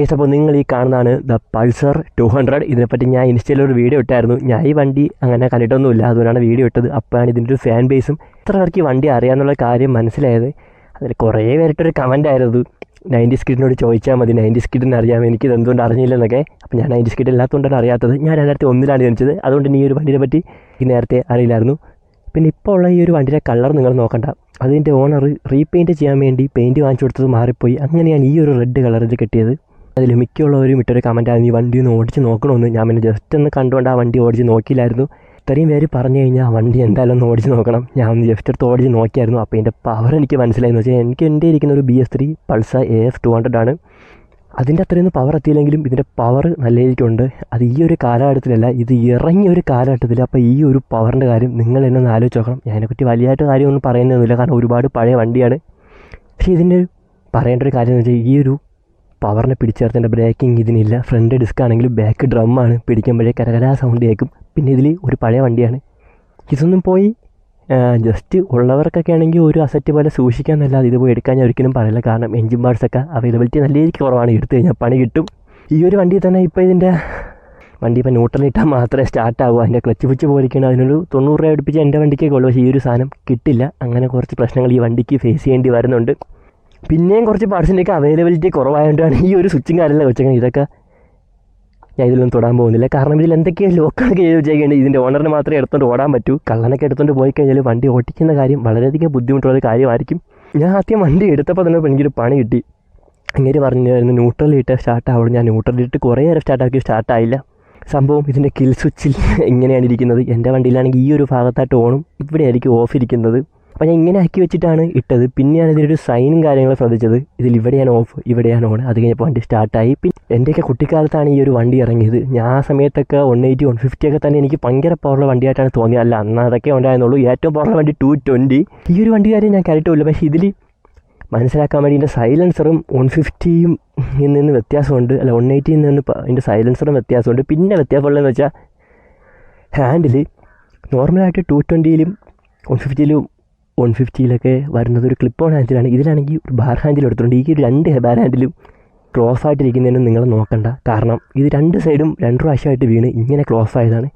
Guys അപ്പോൾ നിങ്ങൾ ഈ കാണുന്നതാണ് ദ പൾസർ ടു ഹൺഡ്രഡ്. ഇതിനെപ്പറ്റി ഞാൻ ഇൻസ്റ്റയിൽ ഒരു വീഡിയോ ഇട്ടായിരുന്നു. ഞാൻ ഈ വണ്ടി അങ്ങനെ കണ്ടിട്ടൊന്നുമില്ല. അതുകൊണ്ടാണ് വീഡിയോ ഇട്ടത്. അപ്പോഴാണ് ഇതിന്റെ ഒരു ഫാൻ ബേസും ഇത്ര പേർക്ക് വണ്ടി അറിയാമെന്നുള്ള കാര്യം മനസ്സിലായത്. അതിൽ കുറേ പേരിട്ടൊരു കമന്റ് ആയിരുന്നു. നയന്റി സ്കിഡിനോട് ചോദിച്ചാൽ മതി. നയന്റി സ്കിഡിന് അറിയാം എനിക്കിത് എന്തുകൊണ്ട് അറിഞ്ഞില്ലെന്നൊക്കെ. അപ്പോൾ ഞാൻ നയന്റി സ്കിഡ് ഇല്ലാത്തതുകൊണ്ടാണ് അറിയാത്തത്. ഞാൻ രണ്ടായിരത്തി ഒന്നിലാണ് ജനിച്ചത്. അതുകൊണ്ട് ഈ ഒരു വണ്ടിനെ പറ്റി നേരത്തെ അറിയില്ലായിരുന്നു. പിന്നെ ഇപ്പോൾ ഉള്ള ഈ ഒരു വണ്ടിയുടെ കളർ നിങ്ങൾ നോക്കണ്ട. അതിന്റെ ഓണർ റീപെയിന്റ് ചെയ്യാൻ വേണ്ടി പെയിന്റ് വാങ്ങിച്ചു കൊടുത്തത് മാറിപ്പോയി. അങ്ങനെയാണ് ഈ ഒരു റെഡ് കളറിൽ കിട്ടിയത്. അതിൽ മിക്കുള്ളവരും ഇട്ടൊരു കമന്റായിരുന്നു ഈ വണ്ടി ഒന്ന് ഓടിച്ച് നോക്കണമെന്ന് ഞാൻ പിന്നെ ജസ്റ്റ് ഒന്ന് കണ്ടുകൊണ്ട് ആ വണ്ടി ഓടിച്ച് നോക്കിയില്ലായിരുന്നു. ഇത്രയും പേര് പറഞ്ഞു കഴിഞ്ഞാൽ വണ്ടി എന്തായാലും ഒന്ന് ഓടിച്ച് നോക്കണം. ഞാൻ ഒന്ന് ജസ്റ്റ് എടുത്ത് ഓടിച്ച് നോക്കിയായിരുന്നു. അപ്പോൾ ഇതിന്റെ പവർ എനിക്ക് മനസ്സിലായെന്ന് വെച്ചാൽ എനിക്ക് എന്റെ ഇരിക്കുന്ന ഒരു B S three Pulsar A F two hundred ആണ്. അതിന്റെ അത്രയൊന്നും പവർ എത്തിയില്ലെങ്കിലും ഇതിന്റെ പവർ നല്ല രീതിക്കുണ്ട് അത് ഈ ഒരു കാലഘട്ടത്തിലല്ല ഇത് ഇറങ്ങിയ ഒരു കാലഘട്ടത്തിൽ അപ്പോൾ ഈ ഒരു പവറിന്റെ കാര്യം നിങ്ങൾ എന്നെ ഒന്ന് ആലോചിച്ച് നോക്കണം. ഞാനെപ്പറ്റി വലിയായിട്ട് കാര്യമൊന്നും പറയുന്നൊന്നുമില്ല. കാരണം ഒരുപാട് പഴയ വണ്ടിയാണ്. പക്ഷേ ഇതിന്റെ പറയേണ്ട ഒരു കാര്യം എന്ന് വെച്ചാൽ ഈ ഒരു പവറിനെ പിടിച്ചേർത്തേണ്ട ബ്രേക്കിംഗ് ഇതിനില്ല. ഫ്രണ്ട് ഡിസ്ക് ആണെങ്കിലും ബാക്ക് ഡ്രമ്മാണ് പിടിക്കുമ്പോഴേ കരകരാ സൗണ്ട് കേൾക്കും. പിന്നെ ഇതിൽ ഒരു പഴയ വണ്ടിയാണ്. ഇതൊന്നും പോയി ജസ്റ്റ് ഉള്ളവർക്കൊക്കെ ആണെങ്കിൽ ഒരു അസറ്റ് പോലെ സൂക്ഷിക്കാമെന്നല്ലാതെ ഇത് പോയി എടുക്കാൻ ഞാൻ ഒരിക്കലും പറയില്ല. കാരണം എൻജിൻ പാർട്സൊക്കെ അവൈലബിലിറ്റി നല്ല രീതിക്ക് കുറവാണ്. എടുത്തു കഴിഞ്ഞാൽ പണി കിട്ടും. ഈ ഒരു വണ്ടി തന്നെ ഇപ്പോൾ ഇതിന്റെ വണ്ടി ഇപ്പോൾ ന്യൂട്രലിട്ടാൽ മാത്രമേ സ്റ്റാർട്ട് ആകൂ അതിന്റെ ക്ലച്ച് പിച്ച് പോയിരിക്കണം അതിനൊരു തൊണ്ണൂറ് രൂപ അടുപ്പിച്ച് എന്റെ വണ്ടിക്കേ ഉള്ളൂ. പക്ഷേ ഈ ഒരു സാധനം കിട്ടില്ല. അങ്ങനെ കുറച്ച് പ്രശ്നങ്ങൾ ഈ വണ്ടിക്ക് ഫേസ് ചെയ്യേണ്ടി വരുന്നുണ്ട്. പിന്നെയും കുറച്ച് പാർട്സിന്റെയൊക്കെ അവൈലബിലിറ്റി കുറവായതുകൊണ്ടാണ് ഈ ഒരു സ്വിച്ചിങ് കാര്യമല്ല വെച്ചേക്കുന്നത് ഇതൊക്കെ ഞാൻ ഇതിലൊന്നും തൊടാൻ പോകുന്നില്ല. കാരണം ഇതിൽ എന്തൊക്കെയോ ലോക്കൊക്കെ ചെയ്ത് വെച്ചേക്കുന്നുണ്ട് ഇതിന്റെ ഓണറിന് മാത്രമേ എടുത്തുകൊണ്ട് ഓടാൻ പറ്റൂ. കള്ളനൊക്കെ എടുത്തുകൊണ്ട് പോയി കഴിഞ്ഞാൽ വണ്ടി ഓടിക്കുന്ന കാര്യം വളരെയധികം ബുദ്ധിമുട്ടുള്ള കാര്യമായിരിക്കും. ഞാൻ ആദ്യം വണ്ടി എടുത്തപ്പോൾ തന്നെ എനിക്കൊരു പണി കിട്ടി. അങ്ങനെ പറഞ്ഞായിരുന്നു ന്യൂട്രലിട്ട് സ്റ്റാർട്ട് ആവുള്ളൂ ഞാൻ ന്യൂട്രലിട്ട് കുറേ നേരം സ്റ്റാർട്ടാക്കി സ്റ്റാർട്ടായില്ല സംഭവം ഇതിന്റെ കിൽ സ്വിച്ചിൽ എങ്ങനെയാണ് ഇരിക്കുന്നത്. എന്റെ വണ്ടിയിലാണെങ്കിൽ ഈ ഒരു ഭാഗത്തായിട്ട് ഓണും. ഇവിടെയായിരിക്കും ഓഫ് ഇരിക്കുന്നത്. അപ്പോൾ ഞാൻ ഇങ്ങനെ ആക്കി വെച്ചിട്ടാണ് ഇട്ടത്. പിന്നെയാണ് ഇതിലൊരു സൈനും കാര്യങ്ങളും ശ്രദ്ധിച്ചത്. ഇതിൽ ഇവിടെയാണ് ഓഫ് ഇവിടെയാണ് ഓൺ അത് കഴിഞ്ഞപ്പോൾ വണ്ടി സ്റ്റാർട്ടായി പിന്നെ എന്റെയൊക്കെ കുട്ടിക്കാലത്താണ് ഈ ഒരു വണ്ടി ഇറങ്ങിയത്. ഞാൻ ആ സമയത്തൊക്കെ വൺ എയ്റ്റി വൺ ഫിഫ്റ്റി ഒക്കെ തന്നെ എനിക്ക് ഭയങ്കര പവറുള്ള വണ്ടിയായിട്ടാണ് തോന്നിയത്. അല്ല അന്ന് അതൊക്കെ ഉണ്ടായിരുന്നുള്ളൂ. ഏറ്റവും പവറുള്ള വണ്ടി ടു ട്വന്റി ഈ ഒരു വണ്ടി കാര്യം ഞാൻ കയറ്റില്ല പക്ഷേ ഇതിൽ മനസ്സിലാക്കാൻ വേണ്ടി ഇതിന്റെ സൈലൻസറും വൺ ഫിഫ്റ്റിയും നിന്ന് വ്യത്യാസമുണ്ട്. അല്ല വൺ എയ്റ്റിയിൽ നിന്ന് എന്റെ സൈലൻസറും വ്യത്യാസമുണ്ട്. പിന്നെ വ്യത്യാസമുള്ളതെന്ന് വെച്ചാൽ ഹാൻഡിൽ നോർമലായിട്ട് ടു ട്വന്റിയിലും വൺ ഫിഫ്റ്റിയിലും വൺ ഫിഫ്റ്റിയിലൊക്കെ വരുന്നത് ഒരു ക്ലിപ്പ് ഓൺ ഹാൻഡിലാണ് ഇതിലാണെങ്കിൽ ഒരു ബാർ ഹാൻഡിൽ എടുത്തിട്ടുണ്ട്. ഈ രണ്ട് ബാർ ഹാൻഡിലും ക്ലോസ് ആയിട്ടിരിക്കുന്നതിനും നിങ്ങൾ നോക്കണ്ട. കാരണം ഇത് രണ്ട് സൈഡും രണ്ട് പ്രാവശ്യമായിട്ട് വീണ് ഇങ്ങനെ ക്ലോസ് ആയതാണ്.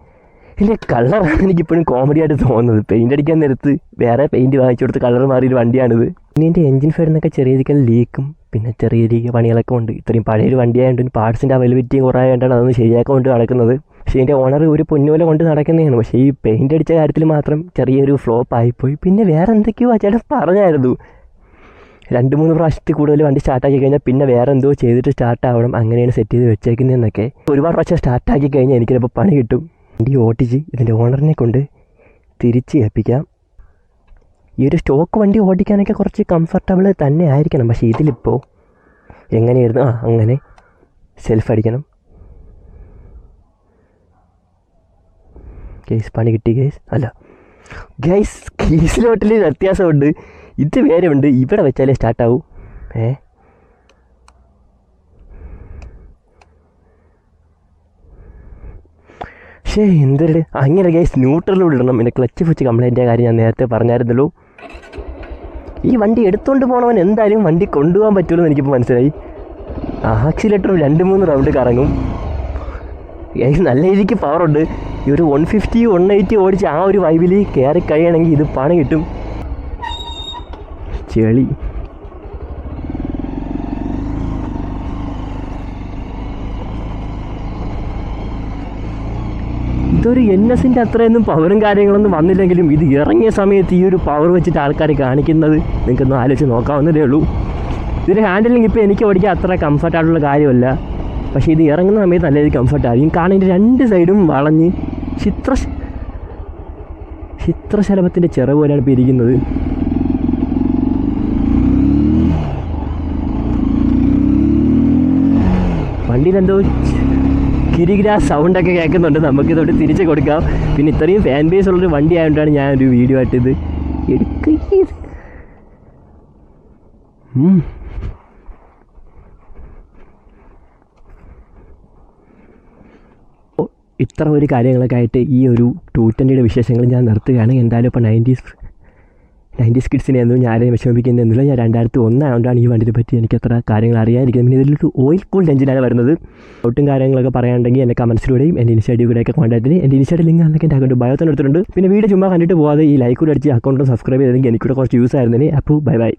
ഇതിന്റെ കളറാണ് എനിക്കിപ്പോഴും കോമഡി ആയിട്ട് തോന്നുന്നത്. പെയിന്റ് അടിക്കാൻ നേരത്ത് വേറെ പെയിന്റ് വാങ്ങിച്ചു കൊടുത്ത് കളർ മാറിയൊരു വണ്ടിയാണിത്. പിന്നെ ഇതിന്റെ എഞ്ചിൻ ഫെയറിനൊക്കെ ചെറിയ രീതിയിൽ ലീക്കും പിന്നെ ചെറിയ രീതിയിൽ പണികളൊക്കെ ഉണ്ട്. ഇത്രയും പഴയൊരു വണ്ടിയായതുകൊണ്ട് പാർട്സിന്റെ അവൈലബിലിറ്റിയും കുറവായതുകൊണ്ടാണ് അതൊന്ന് ശരിയാക്കാൻ കൊണ്ട് നടക്കുന്നത്. പക്ഷേ ഇതിന്റെ ഓണർ ഒരു പൊന്നുപോലെ കൊണ്ട് നടക്കുന്നതാണ്. പക്ഷേ ഈ പെയിന്റ് അടിച്ച കാര്യത്തിൽ മാത്രം ചെറിയൊരു ഫ്ലോപ്പ് ആയിപ്പോയി. പിന്നെ വേറെ എന്തൊക്കെയോ ചേട്ടൻ പറഞ്ഞായിരുന്നു. രണ്ട് മൂന്ന് പ്രാവശ്യത്തിൽ കൂടുതൽ വണ്ടി സ്റ്റാർട്ടാക്കി കഴിഞ്ഞാൽ പിന്നെ വേറെ എന്തോ ചെയ്തിട്ട് സ്റ്റാർട്ട് ആവണം. അങ്ങനെയാണ് സെറ്റ് ചെയ്ത് വെച്ചേക്കുന്നതെന്നൊക്കെ. ഒരുപാട് പ്രാവശ്യം സ്റ്റാർട്ടാക്കി കഴിഞ്ഞാൽ എനിക്കിപ്പോൾ പണി കിട്ടും. വണ്ടി ഓട്ടിച്ച് ഇതിന്റെ ഓണറിനെ കൊണ്ട് തിരിച്ച് ഏൽപ്പിക്കാം. ഈ ഒരു സ്റ്റോക്ക് വണ്ടി ഓടിക്കാനൊക്കെ കുറച്ച് കംഫർട്ടബിൾ തന്നെ ആയിരിക്കണം. പക്ഷേ ഇതിലിപ്പോൾ എങ്ങനെയായിരുന്നു? ആ അങ്ങനെ സെൽഫ് അടിക്കണം. കേസ് പണി കിട്ടി കേസ് അല്ല. ഗൈസ് കേസിലോട്ടിൽ വ്യത്യാസമുണ്ട്. ഇത് വേറെ ഉണ്ട്. ഇവിടെ വെച്ചാലേ സ്റ്റാർട്ടാവൂ ഏ? പക്ഷേ എന്തൊരു അങ്ങനെ ഗൈസ് ന്യൂട്രലിൽ ഇടണം. എന്റെ ക്ലച്ച് ഫുച്ച് കംപ്ലൈന്റിന്റെ കാര്യം ഞാൻ നേരത്തെ പറഞ്ഞായിരുന്നല്ലോ. ഈ വണ്ടി എടുത്തുകൊണ്ട് പോകണവൻ എന്തായാലും വണ്ടി കൊണ്ടുപോകാൻ പറ്റുമെന്ന് എനിക്കിപ്പോൾ മനസ്സിലായി. ആക്സിലേറ്റർ രണ്ട് മൂന്ന് റൗണ്ട് കറങ്ങും. ഗൈസ് നല്ല രീതിക്ക് പവറുണ്ട് ഈ ഒരു വൺ ഫിഫ്റ്റി വൺ എയ്റ്റി ഓടിച്ച് ആ ഒരു വൈബിൽ കയറി കഴിയണമെങ്കിൽ ഇത് പണി കിട്ടും. ചെളി. ഇതൊരു എൻ എസിന്റെ അത്രയൊന്നും പവറും കാര്യങ്ങളൊന്നും വന്നില്ലെങ്കിലും ഇത് ഇറങ്ങിയ സമയത്ത് ഈ ഒരു പവർ വെച്ചിട്ട് ആൾക്കാർ കാണിക്കുന്നത് നിങ്ങൾക്കൊന്ന് ആലോചിച്ച് നോക്കാവുന്നതേ ഉള്ളൂ. ഇതിന്റെ ഹാൻഡിലിംഗ് ഇപ്പോൾ എനിക്ക് ഓടിക്കാൻ അത്ര കംഫർട്ടായിട്ടുള്ള കാര്യമല്ല. പക്ഷേ ഇത് ഇറങ്ങുന്ന സമയത്ത് നല്ല രീതിയിൽ കംഫർട്ടായിരിക്കും കാരണം ഇതിന്റെ രണ്ട് സൈഡും വളഞ്ഞ് ചിത്ര ചിത്രശലഭത്തിന്റെ ചിറവ് പോലെയാണ് ഇപ്പോൾ ഇരിക്കുന്നത് വണ്ടിയിലെന്തോ കിരികിര സൗണ്ടൊക്കെ കേൾക്കുന്നുണ്ട്. നമുക്കിതോട്ട് തിരിച്ച് കൊടുക്കാം. പിന്നെ ഇത്രയും ഫാൻ ബേസ് ഉള്ളൊരു വണ്ടി ആയതുകൊണ്ടാണ് ഞാൻ ഒരു വീഡിയോ ആയിട്ട് ഇത് എടുക്കുക ഇത്ര ഒരു കാര്യങ്ങളൊക്കെ ആയിട്ട് ഈ ഒരു ടു ട്വന്റിയുടെ വിശേഷങ്ങൾ ഞാൻ നിർത്തുകയാണ്. എന്തായാലും ഇപ്പോൾ നയന്റീസ് നയന്റീസ് കിഡ്സിനെ ഒന്നും ഞാൻ ആരെയും വിഷമിപ്പിക്കുന്നില്ല ഞാൻ രണ്ടായിരത്തി ഒന്നായതുകൊണ്ടാണ് ഈ വണ്ടിയെ പറ്റി എനിക്ക് അത്ര കാര്യങ്ങൾ അറിയാതിരിക്കുന്നത്. പിന്നെ ഇതിലൊരു ഓയിൽ കൂൾഡ് എഞ്ചിനാണ് വരുന്നത്. ഒട്ടും കാര്യങ്ങളൊക്കെ പറയാനുണ്ടെങ്കിൽ എന്റെ കമൻസിലൂടെയും എന്റെ ഇൻസ്റ്റാഗ്രാം കൂടെയൊക്കെ കോൺടാക്റ്റിന് എന്റെ ഇൻസ്റ്റാഗ്രാം ലിങ്ക് അല്ലെങ്കിൽ എന്റെ അക്കൗണ്ട് ബയോ തന്നെ എടുത്തിട്ടുണ്ട്. പിന്നെ വീഡിയോ ചുമ്മാ കണ്ടിട്ട് പോകാതെ ഈ ലൈക്ക് കൂടെ അടിച്ച് അക്കൗണ്ടും സബ്സ്ക്രൈബ് ചെയ്തെങ്കിൽ എനിക്കൂടെ കുറച്ച് യൂസ് ആയിരുന്നേ അപ്പോൾ ബൈ ബൈ